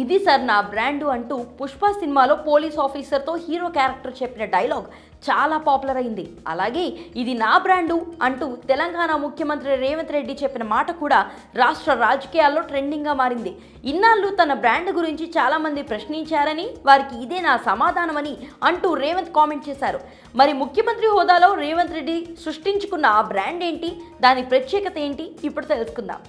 ఇది సార్ నా బ్రాండ్ అంటూ పుష్ప సినిమాలో పోలీస్ ఆఫీసర్తో హీరో క్యారెక్టర్ చెప్పిన డైలాగ్ చాలా పాపులర్ అయింది. అలాగే ఇది నా బ్రాండు అంటూ తెలంగాణ ముఖ్యమంత్రి రేవంత్ రెడ్డి చెప్పిన మాట కూడా రాష్ట్ర రాజకీయాల్లో ట్రెండింగ్గా మారింది. ఇన్నాళ్ళు తన బ్రాండ్ గురించి చాలామంది ప్రశ్నించారని వారికి ఇదే నా సమాధానమని అంటూ రేవంత్ కామెంట్ చేశారు. మరి ముఖ్యమంత్రి హోదాలో రేవంత్ రెడ్డి సృష్టించుకున్న ఆ బ్రాండ్ ఏంటి? దాని ప్రత్యేకత ఏంటి? ఇప్పుడు తెలుసుకుందాం.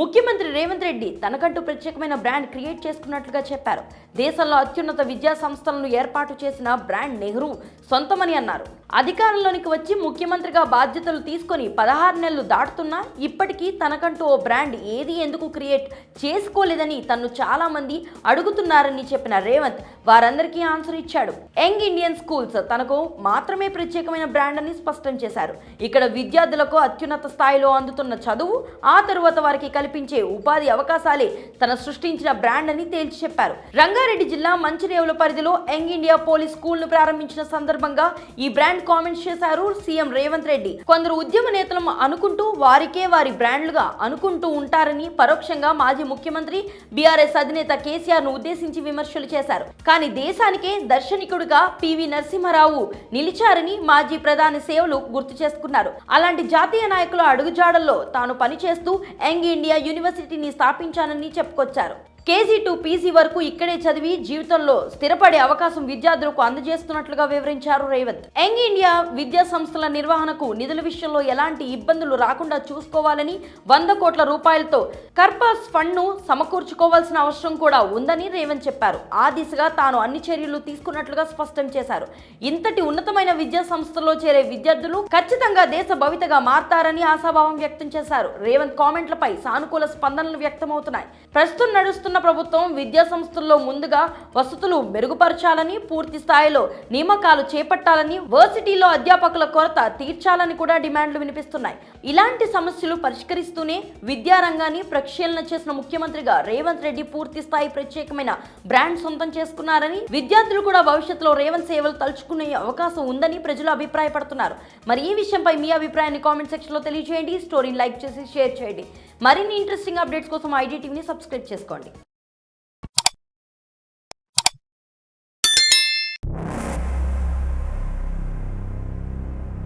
ముఖ్యమంత్రి రేవంత్ రెడ్డి తనకంటూ ప్రత్యేకమైన బ్రాండ్ క్రియేట్ చేసుకున్నట్లుగా చెప్పారు. దేశంలో అత్యున్నత విద్యా సంస్థలను ఏర్పాటు చేసిన బ్రాండ్ నెహ్రూ సొంతమని అన్నారు. అధికారంలోనికి వచ్చి ముఖ్యమంత్రిగా బాధ్యతలు తీసుకొని పదహారు నెలలు దాటుతున్నా ఇప్పటికీ తనకంటూ ఓ బ్రాండ్ ఏది ఎందుకు క్రియేట్ చేసుకోలేదని తన్ను చాలామంది అడుగుతున్నారని చెప్పిన రేవంత్ వారందరికీ ఆన్సర్ ఇచ్చాడు. యంగ్ ఇండియన్ స్కూల్స్ తనకు మాత్రమే ప్రత్యేకమైన బ్రాండ్ అని స్పష్టం చేశారు. ఇక్కడ విద్యార్థులకు అత్యున్నత స్థాయిలో అందుతున్న చదువు ఆ తరువాత వారికి కలిపి కనిపించే ఉపాధి అవకాశాలే తన సృష్టించిన బ్రాండ్ అని తేల్చి చెప్పారు. రంగారెడ్డి జిల్లా మంచిరేవుల పరిధిలో యంగ్ ఇండియా పోలీస్ స్కూల్ను ప్రారంభించిన సందర్భంగా ఈ బ్రాండ్ కామెంట్స్ చేశారు సీఎం రేవంత్ రెడ్డి. కొందరు ఉద్యమ నేతలు అనుకుంటూ వారికే వారి బ్రాండ్లుగా అనుకుంటూ ఉంటారని పరోక్షంగా మాజీ ముఖ్యమంత్రి బీఆర్ఎస్ అధినేత కేసీఆర్ను ఉద్దేశించి విమర్శలు చేశారు. కానీ దేశానికే దర్శనికుడిగా పివి నరసింహారావు నిలిచారని మాజీ ప్రధాని సేవలు గుర్తు చేసుకున్నారు. అలాంటి జాతీయ నాయకుల అడుగుజాడల్లో తాను పనిచేస్తూ యంగ్ ఇండియా యూనివర్సిటీని స్థాపించానని చెప్పుకొచ్చారు. కేజీ టు పీజీ వరకు ఇక్కడే చదివి జీవితంలో స్థిరపడే అవకాశం విద్యార్థులకు అందజేస్తున్నట్లుగా వివరించారు రేవంత్. యంగ్ ఇండియా విద్యా సంస్థల నిర్వహణకు నిధుల విషయంలో ఎలాంటి ఇబ్బందులు రాకుండా చూసుకోవాలని వంద కోట్ల రూపాయలతో కర్పాస్ ఫండ్ను సమకూర్చుకోవాల్సిన అవసరం కూడా ఉందని రేవంత్ చెప్పారు. ఆ దిశగా తాను అన్ని చర్యలు తీసుకున్నట్లుగా స్పష్టం చేశారు. ఇంతటి ఉన్నతమైన విద్యా సంస్థల్లో చేరే విద్యార్థులు ఖచ్చితంగా దేశ భవితగా మారతారని ఆశాభావం వ్యక్తం చేశారు. రేవంత్ కామెంట్లపై సానుకూల స్పందనలు వ్యక్తమవుతున్నాయి. ప్రస్తుతం నడుస్తున్న ప్రభుత్వం విద్యా సంస్థల్లో ముందుగా వసతులు మెరుగుపరచాలని పూర్తి స్థాయిలో నియామకాలు చేపట్టాలని వర్సిటీలో అధ్యాపకుల కొరత తీర్చాలని కూడా డిమాండ్లు వినిపిస్తున్నాయి. ఇలాంటి సమస్యలు పరిష్కరిస్తూనే విద్యారంగాన్ని ప్రక్షేళన చేసిన ముఖ్యమంత్రిగా రేవంత్ రెడ్డి పూర్తి స్థాయి ప్రత్యేకమైన బ్రాండ్ సొంతం చేసుకున్నారని విద్యార్థులు కూడా భవిష్యత్తులో రేవంత్ సేవలు తలుచుకునే అవకాశం ఉందని ప్రజలు అభిప్రాయపడుతున్నారు. మరి ఈ విషయంపై మీ అభిప్రాయాన్ని కామెంట్ సెక్షన్లో తెలియజేయండి. స్టోరీని లైక్ చేసి షేర్ చేయండి. మరిన్ని ఇంట్రెస్టింగ్ అప్డేట్స్ కోసం ఐడి టీవీని సబ్స్క్రైబ్ చేసుకోండి.